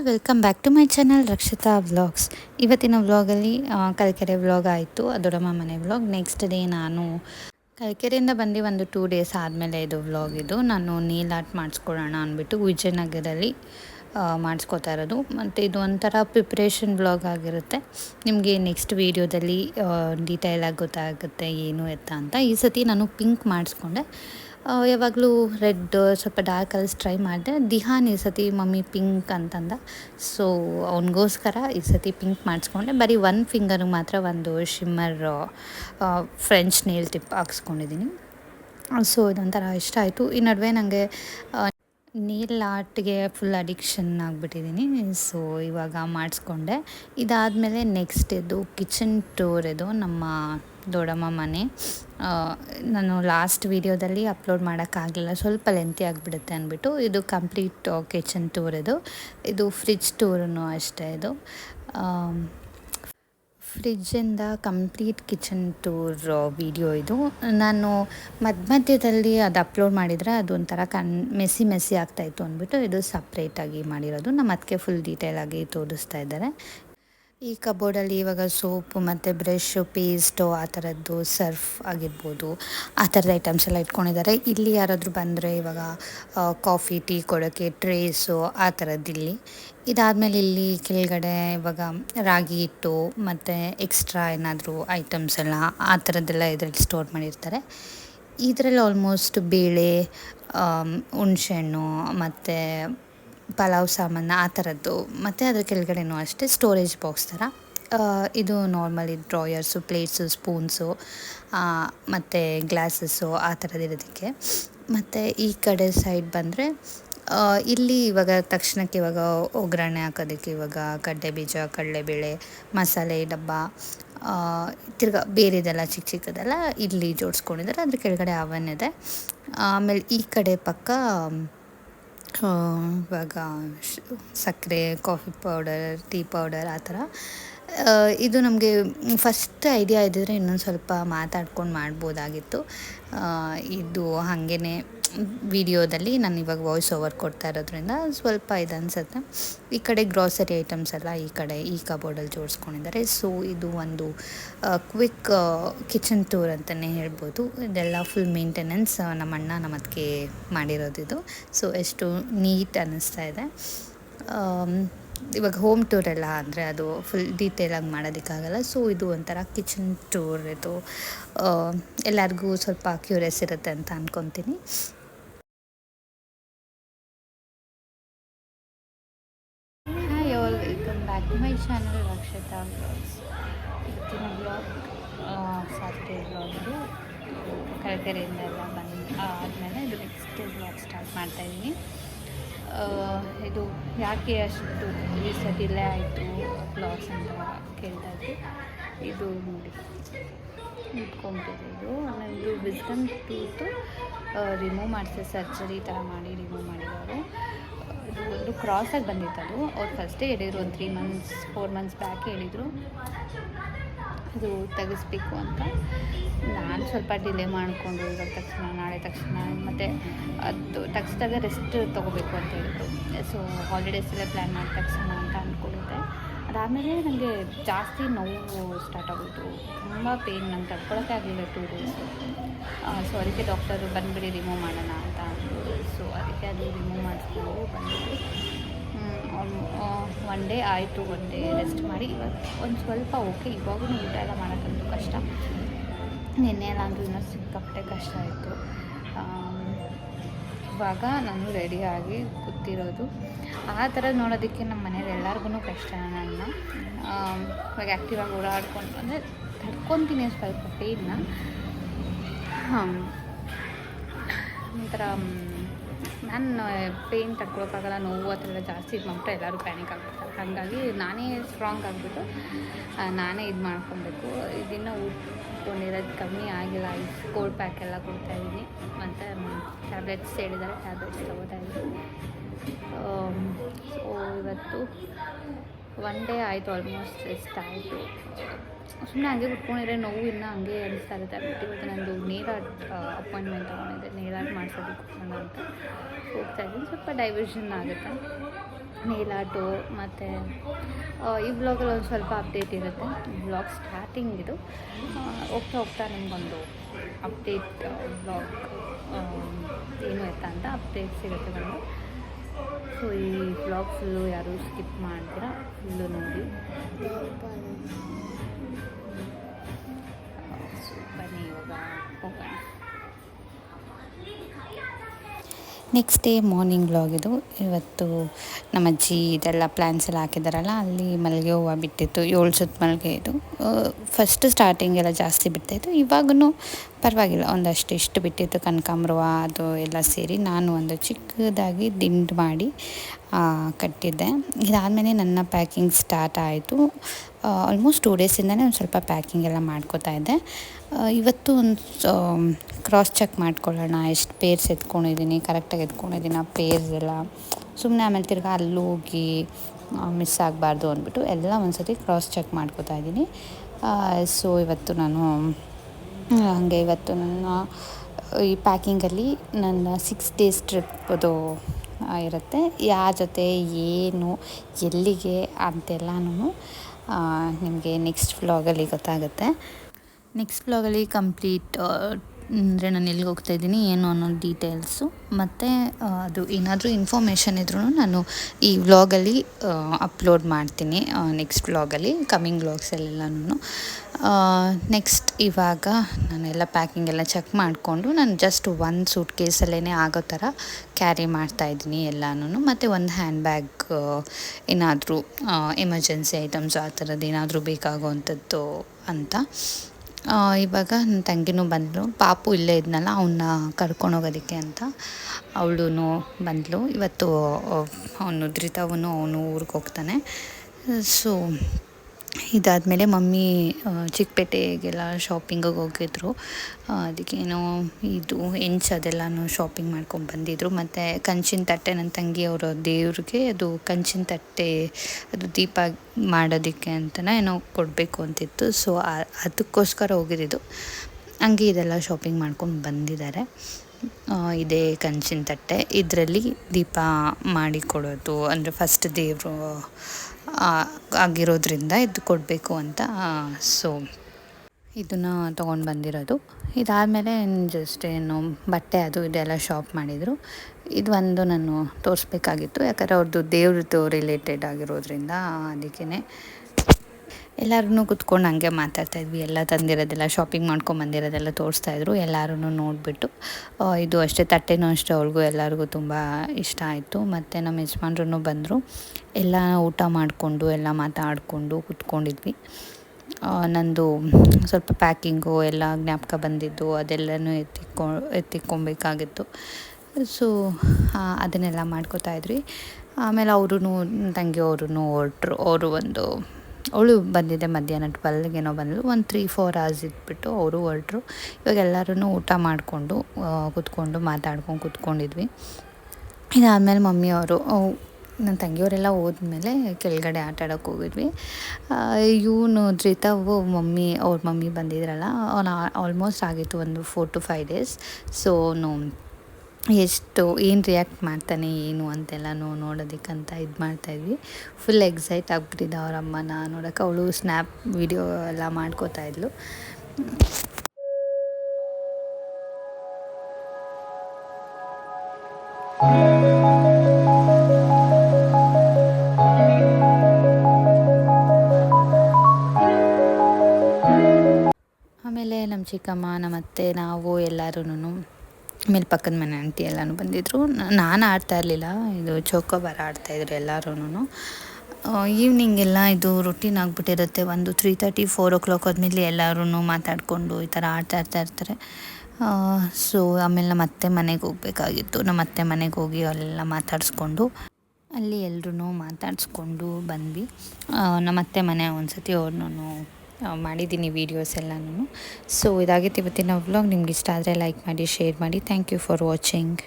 All welcome back to my channel Rakshita vlogs ಇವತ್ತಿನ ವ್ಲಾಗಲ್ಲಿ Kalkere vlog ಆಯಿತು. ಅದೊಡಮ್ಮ ಮನೆ ವ್ಲಾಗ್ ನೆಕ್ಸ್ಟ್ ಡೇ ನಾನು ಕಲ್ಕೆರೆಯಿಂದ ಬಂದು ಒಂದು ಟೂ ಡೇಸ್ ಆದಮೇಲೆ ಇದು ವ್ಲಾಗ್ ಇದು. ನಾನು ನೀಲ್ ಆರ್ಟ್ ಮಾಡಿಸ್ಕೊಳ್ಳೋಣ ಅಂದ್ಬಿಟ್ಟು ವಿಜಯನಗರಲ್ಲಿ ಮಾಡಿಸ್ಕೋತಾ ಇರೋದು. ಮತ್ತು ಇದು ಒಂಥರ ಪ್ರಿಪ್ರೇಷನ್ ವ್ಲಾಗ್ ಆಗಿರುತ್ತೆ. ನಿಮಗೆ ನೆಕ್ಸ್ಟ್ ವೀಡಿಯೋದಲ್ಲಿ ಡೀಟೇಲಾಗಿ ಗೊತ್ತಾಗುತ್ತೆ ಏನು ಎತ್ತ ಅಂತ. ಈ ಸತಿ ನಾನು ಪಿಂಕ್ ಮಾಡಿಸ್ಕೊಂಡೆ. ಯಾವಾಗಲೂ ರೆಡ್, ಸ್ವಲ್ಪ ಡಾರ್ಕ್ ಕಲರ್ಸ್ ಟ್ರೈ ಮಾಡಿದೆ. ದಿಹಾನ್ ಈ ಸತಿ ಮಮ್ಮಿ ಪಿಂಕ್ ಅಂತಂದ. ಸೊ ಅವನಿಗೋಸ್ಕರ ಈ ಸತಿ ಪಿಂಕ್ ಮಾಡಿಸ್ಕೊಂಡೆ. ಬರೀ ಒನ್ ಫಿಂಗರ್ಗೆ ಮಾತ್ರ ಒಂದು ಶಿಮ್ಮರ್ ಫ್ರೆಂಚ್ ನೇಲ್ ಟಿಪ್ ಹಾಕ್ಸ್ಕೊಂಡಿದ್ದೀನಿ ಸೊ ಇದೊಂಥರ ಇಷ್ಟ ಆಯಿತು. ಈ ನಡುವೆ ನನಗೆ ನೀಲ್ ಆರ್ಟ್ಗೆ ಫುಲ್ ಅಡಿಕ್ಷನ್ ಆಗಿಬಿಟ್ಟಿದ್ದೀನಿ ಸೊ ಇವಾಗ ಮಾಡಿಸ್ಕೊಂಡೆ. ಇದಾದಮೇಲೆ ನೆಕ್ಸ್ಟ್ ಇದು ಕಿಚನ್ ಟೂರ್ ಇದು ನಮ್ಮ ದೊಡ್ಡಮ್ಮ ಮನೆ. ನಾನು ಲಾಸ್ಟ್ ವೀಡಿಯೋದಲ್ಲಿ ಅಪ್ಲೋಡ್ ಮಾಡೋಕ್ಕಾಗಲಿಲ್ಲ. ಸ್ವಲ್ಪ ಲೆಂತಿ ಆಗಿಬಿಡುತ್ತೆ ಅಂದ್ಬಿಟ್ಟು ಇದು ಕಂಪ್ಲೀಟ್ ಕಿಚನ್ ಟೂರ್ ಇದು. ಇದು ಫ್ರಿಜ್ ಟೂರೂ ಅಷ್ಟೇ ಇದು. ಫ್ರಿಜ್ಜಿಂದ ಕಂಪ್ಲೀಟ್ ಕಿಚನ್ ಟೂರ್ ವಿಡಿಯೋ ಇದು. ನಾನು ಮಧ್ಯ ಮಧ್ಯದಲ್ಲಿ ಅದು ಅಪ್ಲೋಡ್ ಮಾಡಿದರೆ ಅದು ಒಂಥರ ಕನ್ ಮೆಸ್ಸಿ ಮೆಸ್ಸಿ ಆಗ್ತಾಯಿತ್ತು ಅಂದ್ಬಿಟ್ಟು ಇದು ಸಪ್ರೇಟಾಗಿ ಮಾಡಿರೋದು. ನಮ್ಮ ಅದಕ್ಕೆ ಫುಲ್ ಡೀಟೇಲಾಗಿ ತೋರಿಸ್ತಾ ಇದ್ದಾರೆ. ಈ ಕಬೋರ್ಡಲ್ಲಿ ಇವಾಗ ಸೋಪು ಮತ್ತು ಬ್ರಷು, ಪೇಸ್ಟು ಆ ಥರದ್ದು ಸರ್ಫ್ ಆಗಿರ್ಬೋದು. ಆ ಥರದ ಐಟಮ್ಸ್ ಎಲ್ಲ ಇಟ್ಕೊಂಡಿದ್ದಾರೆ. ಇಲ್ಲಿ ಯಾರಾದರೂ ಬಂದರೆ ಇವಾಗ ಕಾಫಿ, ಟೀ ಕೊಡೋಕ್ಕೆ ಟ್ರೇಸು ಆ ಥರದ್ದು ಇಲ್ಲಿ ಇದಾದಮೇಲೆ ಇಲ್ಲಿ ಕೆಳಗಡೆ ಇವಾಗ ರಾಗಿ ಹಿಟ್ಟು ಮತ್ತು ಎಕ್ಸ್ಟ್ರಾ ಏನಾದರೂ ಐಟಮ್ಸ್ ಎಲ್ಲ ಆ ಥರದ್ದೆಲ್ಲ ಇದರಲ್ಲಿ ಸ್ಟೋರ್ ಮಾಡಿರ್ತಾರೆ. ಇದರಲ್ಲಿ ಆಲ್ಮೋಸ್ಟ್ ಬೇಳೆ ಹುಣಸೆಹಣ್ಣು ಮತ್ತು ಪಲಾವ್ ಸಾಮಾನು ಆ ಥರದ್ದು. ಮತ್ತು ಅದ್ರ ಕೆಳಗಡೆನೂ ಅಷ್ಟೇ ಸ್ಟೋರೇಜ್ ಬಾಕ್ಸ್ ಥರ. ಇದು ನಾರ್ಮಲಿ ಡ್ರಾಯರ್ಸು ಪ್ಲೇಟ್ಸು ಸ್ಪೂನ್ಸು ಮತ್ತು ಗ್ಲಾಸಸ್ಸು ಆ ಥರದ್ದು ಇರೋದಕ್ಕೆ. ಮತ್ತು ಈ ಕಡೆ ಸೈಡ್ ಬಂದರೆ ಇಲ್ಲಿ ಇವಾಗ ತಕ್ಷಣಕ್ಕೆ ಇವಾಗ ಒಗ್ಗರಣೆ ಹಾಕೋದಕ್ಕೆ ಇವಾಗ ಕಡ್ಲೆ ಬೀಜ, ಕಡಲೆಬೇಳೆ, ಮಸಾಲೆ, ಡಬ್ಬ ತಿರ್ಗಾ ಬೇರೆದೆಲ್ಲ ಚಿಕ್ಕ ಚಿಕ್ಕದೆಲ್ಲ ಇಲ್ಲಿ ಜೋಡಿಸ್ಕೊಂಡಿದ್ದಾರೆ. ಅದ್ರ ಕೆಳಗಡೆ ಅವನ್ ಇದೆ. ಆಮೇಲೆ ಈ ಕಡೆ ಪಕ್ಕ ಇವಾಗ ಸಕ್ಕರೆ ಕಾಫಿ ಪೌಡರ್ ಟೀ ಪೌಡರ್ ಆ ಥರ. ಇದು ನಮಗೆ ಫಸ್ಟ್ ಐಡಿಯಾ ಇದ್ದಿದ್ರೆ ಇನ್ನೊಂದು ಸ್ವಲ್ಪ ಮಾತಾಡ್ಕೊಂಡು ಮಾಡ್ಬೋದಾಗಿತ್ತು. ಇದು ಹಾಗೇ ವಿಡಿಯೋದಲ್ಲಿ ನಾನು ಇವಾಗ ವಾಯ್ಸ್ ಓವರ್ ಕೊಡ್ತಾ ಇರೋದ್ರಿಂದ ಸ್ವಲ್ಪ ಇದು ಅನಿಸುತ್ತೆ. ಈ ಕಡೆ ಗ್ರಾಸರಿ ಐಟಮ್ಸ್ ಎಲ್ಲ ಈ ಕಡೆ ಈ ಕಬೋರ್ಡಲ್ಲಿ ಜೋಡಿಸ್ಕೊಂಡಿದ್ದಾರೆ. ಸೊ ಇದು ಒಂದು ಕ್ವಿಕ್ ಕಿಚನ್ ಟೂರ್ ಅಂತಲೇ ಹೇಳ್ಬೋದು. ಇದೆಲ್ಲ ಫುಲ್ ಮೇಂಟೆನೆನ್ಸ್ ನಮ್ಮ ಅಣ್ಣ ನಮ್ಮ ಅದಕ್ಕೆ ಮಾಡಿರೋದಿದು ಸೊ ಎಷ್ಟು ನೀಟ್ ಅನ್ನಿಸ್ತಾ ಇದೆ. ಇವಾಗ ಹೋಮ್ ಟೂರ್ ಎಲ್ಲ ಅಂದರೆ ಅದು ಫುಲ್ ಡೀಟೇಲಾಗಿ ಮಾಡೋದಕ್ಕಾಗಲ್ಲ. ಸೊ ಇದು ಒಂಥರ ಕಿಚನ್ ಟೂರ್ ಇದು. ಎಲ್ಲರಿಗೂ ಸ್ವಲ್ಪ ಕ್ಯೂರಿಯಸ್ ಇರುತ್ತೆ ಅಂತ ಅಂದ್ಕೊತೀನಿ ಮೈ ಚಾನಲ್ ರಕ್ಷತಾ ಬ್ಲಾಗ್ಸ್ ಇವತ್ತಿನ ಬ್ಲಾಗ್ ಸಾಟರ್ಡೇ ಬ್ಲಾಗ್ದು ಕರೆಕರೆಯಿಂದ ಎಲ್ಲ ಬಂದು ಆದಮೇಲೆ ಇದು ನೆಕ್ಸ್ಟ್ ಬ್ಲಾಗ್ ಸ್ಟಾರ್ಟ್ ಮಾಡ್ತಾಯಿದ್ದೀನಿ ಇದು ಯಾಕೆ ಅಷ್ಟು ಈ ಡಿಲೇ ಆಯಿತು ಬ್ಲಾಗ್ಸ್ ಅಂತ ಕೇಳ್ತಾ ಇದ್ದು. ಇದು ನೋಡಿ ಇಟ್ಕೊಂಬಿಟ್ಟಿದೆ ಇದು. ಇದು ವಿಸ್ಡಮ್ ಟೂತು ರಿಮೂವ್ ಮಾಡಿಸಿ ಸರ್ಜರಿ ಥರ ಮಾಡಿ ರಿಮೂವ್ ಮಾಡಿದವರು. ಒಂದು ಕ್ರಾಸಾಗಿ ಬಂದಿತ್ತು ಅದು. ಅವ್ರು ಫಸ್ಟೇ ಹೇಳಿದರು ಒಂದು three months four months back ಹೇಳಿದರು. ಅದು ತೆಗೆಸ್ಬೇಕು ಅಂತ. ನಾನು ಸ್ವಲ್ಪ ಡಿಲೇ ಮಾಡಿಕೊಂಡು ಇವಾಗ ತಕ್ಷಣ, ನಾಳೆ ತಕ್ಷಣ ಮತ್ತು ಅದು ತಕ್ಷಣದಾಗ ರೆಸ್ಟ್ ತೊಗೋಬೇಕು ಅಂತ ಹೇಳಿದ್ರು. ಸೊ ಹಾಲಿಡೇಸಲ್ಲೇ ಪ್ಲ್ಯಾನ್ ಮಾಡಿದ ತಕ್ಷಣ ಅಂತ ಅಂದ್ಕೊಂಡಿದ್ದೆ ಅದಾದಮೇಲೆ ನನಗೆ ಜಾಸ್ತಿ ನೋವು ಸ್ಟಾರ್ಟ್ ಆಗೋಯಿತು. ತುಂಬ ಪೇಯ್ನ್ ನಂಗೆ ತಡ್ಕೊಳಕ್ಕೆ ಆಗಲಿಲ್ಲ ಟೂ ಡೇಸ್ ಸೊ ಅದಕ್ಕೆ ಡಾಕ್ಟರು ಬಂದುಬಿಡಿ ರಿಮೂವ್ ಮಾಡೋಣ ಅಂತ ಸೊ ಅದಕ್ಕೆ ಅದು ರಿಮೂವ್ ಮಾಡಿಸ್ಕೊಂಡು ಬಂದಿದ್ದು ಒನ್ ಡೇ ಆಯಿತು ಒನ್ ಡೇ ರೆಸ್ಟ್ ಮಾಡಿ. ಇವತ್ತು ಒಂದು ಸ್ವಲ್ಪ ಓಕೆ ಇವಾಗೂ ಊಟ ಎಲ್ಲ ಮಾಡೋಕ್ಕಂತೂ ಕಷ್ಟ. ನಿನ್ನೆ ಎಲ್ಲ ಅಂದರೂ ಇನ್ನೂ ಸಿಕ್ಕಾಪಟ್ಟೆ ಕಷ್ಟ ಆಯಿತು ಇವಾಗ ನಾನು ರೆಡಿಯಾಗಿ ಕೂತಿರೋದು. ಆ ಥರ ನೋಡೋದಕ್ಕೆ ನಮ್ಮ ಮನೇಲಿ ಎಲ್ಲರಿಗೂ ಕಷ್ಟ ನನ್ನ ಇವಾಗ ಆ್ಯಕ್ಟಿವಾಗಿ ಓಡಾಡ್ಕೊಂಡು, ಅಂದರೆ ತಡ್ಕೊತೀನಿ ಸ್ವಲ್ಪ ಪೇನ್ನ ಹಾಂ ಒಂಥರ ನಾನು ಪೇಯ್ನ್ ತಡ್ಕೊಳಕ್ಕಾಗಲ್ಲ, ನೋವು ಆ ಥರ ಜಾಸ್ತಿ ಇದು ಮಾಡ್ಬಿಟ್ಟು ಎಲ್ಲರೂ ಪ್ಯಾನಿಕ್ ಆಗ್ಬಿಡ್ತಾರೆ. ಹಾಗಾಗಿ ನಾನೇ ಸ್ಟ್ರಾಂಗ್ ಆಗಿಬಿಟ್ಟು ನಾನೇ ಇದು ಮಾಡ್ಕೊಬೇಕು. ಇದನ್ನು ಉಟ್ಕೊಂಡಿರೋದು ಕಮ್ಮಿ ಆಗಿಲ್ಲ. ಐಸ್ ಕೋಲ್ಡ್ ಪ್ಯಾಕ್ ಎಲ್ಲ ಕೊಡ್ತಾ ಇದ್ದೀನಿ ಮತ್ತು ಟ್ಯಾಬ್ಲೆಟ್ಸ್ ಹೇಳಿದ್ದಾರೆ ಟ್ಯಾಬ್ಲೆಟ್ಸ್ ತಗೋತಾ ಇದ್ದೀನಿ ಸೊ ಇವತ್ತು ಒನ್ ಡೇ ಆಯಿತು ಆಲ್ಮೋಸ್ಟ್ ಎಷ್ಟಾಯಿತು ಆಯಿತು. ಸುಮ್ಮನೆ ಹಂಗೆ ಕುತ್ಕೊಂಡಿದ್ರೆ ನೋವು ಇನ್ನೂ ಹಂಗೆ ಅನಿಸ್ತಾ ಇರುತ್ತೆ. ಬಟ್ ಇವತ್ತು ನಂದು ನೇರ ಅಪಾಯಿಂಟ್ಮೆಂಟ್ ತೊಗೊಂಡಿದ್ದೆ. ನೇರ ಆರ್ಟ್ ಮಾಡಿಸೋದಕ್ಕೆ ಅಂತ ಹೋಗ್ತಾ ಇದ್ದೀನಿ. ಸ್ವಲ್ಪ ಡೈವರ್ಷನ್ ಆಗುತ್ತೆ. ನೇಲ್ ಆರ್ಟು ಮತ್ತು ಈ ಬ್ಲಾಗಲ್ಲಿ ಒಂದು ಸ್ವಲ್ಪ ಅಪ್ಡೇಟ್ ಇರುತ್ತೆ. ಬ್ಲಾಗ್ ಸ್ಟಾರ್ಟಿಂಗ್ ಇದು. ಹೋಗ್ತಾ ಹೋಗ್ತಾ ನಿಮಗೊಂದು ಅಪ್ಡೇಟ್ ಬ್ಲಾಗ್ ಏನು ಎತ್ತ ಅಂತ ಅಪ್ಡೇಟ್ ಸಿಗುತ್ತೆ ಬಂದು ಸೊ ಈ ಬ್ಲಾಗ್ ಫುಲ್ಲು ಯಾರೂ ಸ್ಕಿಪ್ ಮಾಡ್ತೀರಾ? ಫುಲ್ಲು ನೋಡಿ. ನೆಕ್ಸ್ಟ್ ಡೇ ಮಾರ್ನಿಂಗ್ ಬ್ಲಾಗ್ ಇದು. ಇವತ್ತು ನಮ್ಮ ಅಜ್ಜಿ ಇದೆಲ್ಲ ಪ್ಲ್ಯಾನ್ಸ್ ಎಲ್ಲ ಹಾಕಿದಾರಲ್ಲ, ಅಲ್ಲಿ ಮಲ್ಲಿಗೆ ಹೂವು ಬಿಟ್ಟಿತ್ತು, ಏಳು ಸುತ್ತ ಮಲ್ಲಿಗೆ ಇದು. ಫಸ್ಟ್ ಸ್ಟಾರ್ಟಿಂಗ್ ಎಲ್ಲ ಜಾಸ್ತಿ ಬಿಡ್ತಾಯಿತ್ತು ಇವಾಗೂ ಪರವಾಗಿಲ್ಲ, ಒಂದಷ್ಟು ಇಷ್ಟು ಬಿಟ್ಟಿತ್ತು ಕನಕಾಂಬ್ರ ಅದು ಎಲ್ಲ ಸೇರಿ ನಾನು ಒಂದು ಚಿಕ್ಕದಾಗಿ ದಿಂಡು ಮಾಡಿ ಕಟ್ಟಿದ್ದೆ. ಇದಾದಮೇಲೆ ನನ್ನ ಪ್ಯಾಕಿಂಗ್ ಸ್ಟಾರ್ಟ್ ಆಯಿತು. ಆಲ್ಮೋಸ್ಟ್ ಟೂ ಡೇಸಿಂದನೇ ಒಂದು ಸ್ವಲ್ಪ ಪ್ಯಾಕಿಂಗ್ ಎಲ್ಲ ಮಾಡ್ಕೋತಾ ಇದ್ದೆ. ಇವತ್ತು ಒಂದು ಕ್ರಾಸ್ ಚೆಕ್ ಮಾಡ್ಕೊಳ್ಳೋಣ, ಎಷ್ಟು ಪೇರ್ಸ್ ಎತ್ಕೊಂಡಿದ್ದೀನಿ ಕರೆಕ್ಟಾಗಿ ಎತ್ಕೊಂಡಿದ್ದೀನಿ ಪೇರ್ಸ್ ಎಲ್ಲ. ಸುಮ್ಮನೆ ಆಮೇಲೆ ತಿರ್ಗಾ ಅಲ್ಲೋಗಿ ಮಿಸ್ ಆಗಬಾರ್ದು ಅಂದ್ಬಿಟ್ಟು ಎಲ್ಲ ಒಂದು ಸತಿ ಕ್ರಾಸ್ ಚೆಕ್ ಮಾಡ್ಕೋತಾ ಇದ್ದೀನಿ. ಸೊ ಇವತ್ತು ನಾನು ಹಾಗೆ ಇವತ್ತು ನನ್ನ, ಈ ಪ್ಯಾಕಿಂಗಲ್ಲಿ ನನ್ನ ಸಿಕ್ಸ್ ಡೇಸ್ ಟ್ರಿಪ್ದು ಇರುತ್ತೆ. ಯಾರ ಜೊತೆ ಏನು, ಎಲ್ಲಿಗೆ ಅಂತೆಲ್ಲನೂ ನಿಮಗೆ ನೆಕ್ಸ್ಟ್ ವ್ಲಾಗಲ್ಲಿ ಗೊತ್ತಾಗುತ್ತೆ. ನೆಕ್ಸ್ಟ್ ವ್ಲಾಗಲ್ಲಿ ಕಂಪ್ಲೀಟ್ ಅಂದರೆ ನಾನು ಎಲ್ಲಿಗೆ ಹೋಗ್ತಾ ಇದ್ದೀನಿ, ಏನು ಅನ್ನೋ ಡೀಟೇಲ್ಸು ಮತ್ತು ಅದು ಏನಾದರೂ ಇನ್ಫಾರ್ಮೇಷನ್ ಇದ್ರೂ ನಾನು ಈ ವ್ಲಾಗಲ್ಲಿ ಅಪ್ಲೋಡ್ ಮಾಡ್ತೀನಿ ನೆಕ್ಸ್ಟ್ ವ್ಲಾಗಲ್ಲಿ ಕಮ್ಮಿಂಗ್ ವ್ಲಾಗ್ಸಲ್ಲೆಲ್ಲನೂ ನೆಕ್ಸ್ಟ್ ಇವಾಗ ನಾನೆಲ್ಲ ಪ್ಯಾಕಿಂಗ್ ಎಲ್ಲ ಚೆಕ್ ಮಾಡಿಕೊಂಡು ನಾನು ಜಸ್ಟ್ ಒಂದು ಸೂಟ್ ಕೇಸಲ್ಲೇ ಆಗೋ ಥರ ಕ್ಯಾರಿ ಮಾಡ್ತಾಯಿದ್ದೀನಿ ಎಲ್ಲನೂ ಮತ್ತು ಒಂದು ಹ್ಯಾಂಡ್ ಬ್ಯಾಗ್ ಏನಾದರೂ ಎಮರ್ಜೆನ್ಸಿ ಐಟಮ್ಸ್ ಆ ಥರದ್ದು ಏನಾದರೂ ಬೇಕಾಗುವಂಥದ್ದು ಅಂತ. ಇವಾಗ ನನ್ನ ತಂಗಿನೂ ಬಂದಳು ಪಾಪು ಇಲ್ಲೇ ಇದ್ನಲ್ಲ ಅವನ್ನ ಕರ್ಕೊಂಡೋಗೋದಕ್ಕೆ ಅಂತ. ಅವಳು ಬಂದಳು ಇವತ್ತು ಅವನು ಧೃತವನು ಅವನು ಊರಿಗೆ ಹೋಗ್ತಾನೆ. ಸೊ ಇದಾದಮೇಲೆ ಮಮ್ಮಿ ಚಿಕ್ಕಪೇಟೆಗೆಲ್ಲ ಶಾಪಿಂಗಿಗೆ ಹೋಗಿದ್ರು. ಅದಕ್ಕೇನೋ ಇದು ಹೆಂಚ್ ಅದೆಲ್ಲನೂ ಶಾಪಿಂಗ್ ಮಾಡ್ಕೊಂಡು ಬಂದಿದ್ರು. ಮತ್ತು ಕಂಚಿನ ತಟ್ಟೆ ನನ್ನ ತಂಗಿಯವರ ದೇವ್ರಿಗೆ ಅದು ಕಂಚಿನ ತಟ್ಟೆ, ಅದು ದೀಪ ಮಾಡೋದಕ್ಕೆ ಅಂತಲೇ ಏನೋ ಕೊಡಬೇಕು ಅಂತಿತ್ತು. ಸೊ ಅದಕ್ಕೋಸ್ಕರ ಹೋಗಿದ್ದು ಹಂಗೆ ಇದೆಲ್ಲ ಶಾಪಿಂಗ್ ಮಾಡ್ಕೊಂಡು ಬಂದಿದ್ದಾರೆ. ಇದೇ ಕಂಚಿನ ತಟ್ಟೆ. ಇದರಲ್ಲಿ ದೀಪ ಮಾಡಿ ಕೊಡೋದು. ಅಂದರೆ ಫಸ್ಟ್ ದೇವರು ಆಗಿರೋದ್ರಿಂದ ಇದು ಕೊಡಬೇಕು ಅಂತ ಸೊ ಇದನ್ನು ತೊಗೊಂಡು ಬಂದಿರೋದು. ಇದಾದಮೇಲೆ ಜಸ್ಟ್ ಏನು ಬಟ್ಟೆ ಅದು ಇದೆಲ್ಲ ಶಾಪ್ ಮಾಡಿದರು. ಇದು ಒಂದು ನಾನು ತೋರಿಸ್ಬೇಕಾಗಿತ್ತು, ಯಾಕಂದರೆ ಅವ್ರದ್ದು ದೇವ್ರದ್ದು ರಿಲೇಟೆಡ್ ಆಗಿರೋದ್ರಿಂದ ಅದಕ್ಕೇ ಎಲ್ಲರೂ ಕುತ್ಕೊಂಡು ಹಂಗೆ ಮಾತಾಡ್ತಾ ಇದ್ವಿ. ಎಲ್ಲ ತಂದಿರೋದೆಲ್ಲ ಶಾಪಿಂಗ್ ಮಾಡ್ಕೊಂಬಂದಿರೋದೆಲ್ಲ ತೋರಿಸ್ತಾ ಇದ್ರು. ಎಲ್ಲರೂ ನೋಡಿಬಿಟ್ಟು ಇದು ಅಷ್ಟೇ ತಟ್ಟೆನೂ ಅಷ್ಟೇ ಅವ್ರಿಗೂ ಎಲ್ಲರಿಗೂ ತುಂಬ ಇಷ್ಟ ಆಯಿತು. ಮತ್ತು ನಮ್ಮ ಯಜಮಾನ್ರೂ ಬಂದರು. ಎಲ್ಲ ಊಟ ಮಾಡಿಕೊಂಡು, ಎಲ್ಲ ಮಾತಾಡಿಕೊಂಡು ಕುತ್ಕೊಂಡಿದ್ವಿ. ನಂದು ಸ್ವಲ್ಪ ಪ್ಯಾಕಿಂಗು ಎಲ್ಲ ಜ್ಞಾಪಕ ಬಂದಿದ್ದು, ಅದೆಲ್ಲನೂ ಎತ್ತಿಕೊ ಎತ್ತಿಕ್ಕೊಬೇಕಾಗಿತ್ತು. ಸೊ ಅದನ್ನೆಲ್ಲ ಮಾಡ್ಕೋತಾ ಇದ್ವಿ. ಆಮೇಲೆ ಅವರು ತಂಗಿಯವರು ಹೊರಟ್ರು. ಅವರು ಒಂದು ಅವಳು ಬಂದಿದ್ದೆ ಮಧ್ಯಾಹ್ನ ಟ್ವೆಲ್ಗೇನೋ ಬಂದಳು ಒಂದು ತ್ರೀ ಫೋರ್ ಅವರ್ಸ್ ಇದ್ಬಿಟ್ಟು ಅವರು ಹೊರಟ್ರು. ಇವಾಗ ಎಲ್ಲರೂ ಊಟ ಮಾಡಿಕೊಂಡು ಕುತ್ಕೊಂಡು, ಮಾತಾಡ್ಕೊಂಡು ಕುತ್ಕೊಂಡಿದ್ವಿ. ಇದಾದಮೇಲೆ ಮಮ್ಮಿಯವರು ನನ್ನ ತಂಗಿಯವರೆಲ್ಲ ಹೋದ್ಮೇಲೆ ಕೆಳಗಡೆ ಆಟ ಆಡೋಕೆ ಹೋಗಿದ್ವಿ. ಇವನು ಧೃತವು ಮಮ್ಮಿ, ಅವ್ರ ಮಮ್ಮಿ ಬಂದಿದ್ರಲ್ಲ, ಅವನು ಆಲ್ಮೋಸ್ಟ್ ಆಗಿತ್ತು ಒಂದು four to five days so ಅವನು ಎಷ್ಟು, ಏನು ರಿಯಾಕ್ಟ್ ಮಾಡ್ತಾನೆ, ಏನು ಅಂತೆಲ್ಲನೂ ನೋಡೋದಕ್ಕಂತ ಇದು ಮಾಡ್ತಾಯಿದ್ವಿ ಫುಲ್ ಎಕ್ಸೈಟ್ ಆಗ್ಬಿಟ್ಟಿದ್ದ ಅವ್ರ ಅಮ್ಮನ ನೋಡೋಕೆ. ಅವಳು ಸ್ನ್ಯಾಪ್ ವಿಡಿಯೋ ಎಲ್ಲ ಮಾಡ್ಕೋತಾ ಇದ್ಲು. ಆಮೇಲೆ ನಮ್ಮ ಚಿಕ್ಕಮ್ಮ ನಮ್ಮ ಅತ್ತೆ ನಾವು ಎಲ್ಲರೂ ಆಮೇಲೆ ಪಕ್ಕದ ಮನೆ ಆಂಟಿ ಎಲ್ಲನೂ ಬಂದಿದ್ದರು ನಾನು ಆಡ್ತಾ ಇರಲಿಲ್ಲ. ಇದು ಚೌಕೋಬಾರ ಆಡ್ತಾಯಿದ್ರು ಎಲ್ಲರೂ ಈವ್ನಿಂಗ್ ಎಲ್ಲ ಇದು ರೊಟೀನ್ ಆಗಿಬಿಟ್ಟಿರುತ್ತೆ. ಒಂದು three thirty four o'clock ಆದಮೇಲೆ ಎಲ್ಲರೂ ಮಾತಾಡಿಕೊಂಡು ಈ ಥರ ಆಡ್ತಾ ಇರ್ತಾ ಇರ್ತಾರೆ. ಸೊ ಆಮೇಲೆ ನಮ್ಮ ಅತ್ತೆ ಮನೆಗೆ ಹೋಗ್ಬೇಕಾಗಿತ್ತು. ನಮ್ಮ ಅತ್ತೆ ಮನೆಗೆ ಹೋಗಿ ಅಲ್ಲೆಲ್ಲ ಮಾತಾಡಿಸ್ಕೊಂಡು ಅಲ್ಲಿ ಎಲ್ಲರೂ ಮಾತಾಡಿಸ್ಕೊಂಡು ಬಂದ್ವಿ. ನಮ್ಮ ಅತ್ತೆ ಮನೆ ಒಂದು ಸತಿ ಅವ್ರನ್ನೂ ಮಾಡಿದ್ದೀನಿ ವೀಡಿಯೋಸ್ ಎಲ್ಲನೂ ಸೊ ಇದಾಗಿತ್ತು ಇವತ್ತಿನ ವ್ಲಾಗ್ ನಿಮ್ಗೆ ಇಷ್ಟ ಆದರೆ ಲೈಕ್ ಮಾಡಿ ಶೇರ್ ಮಾಡಿ. Thank you for watching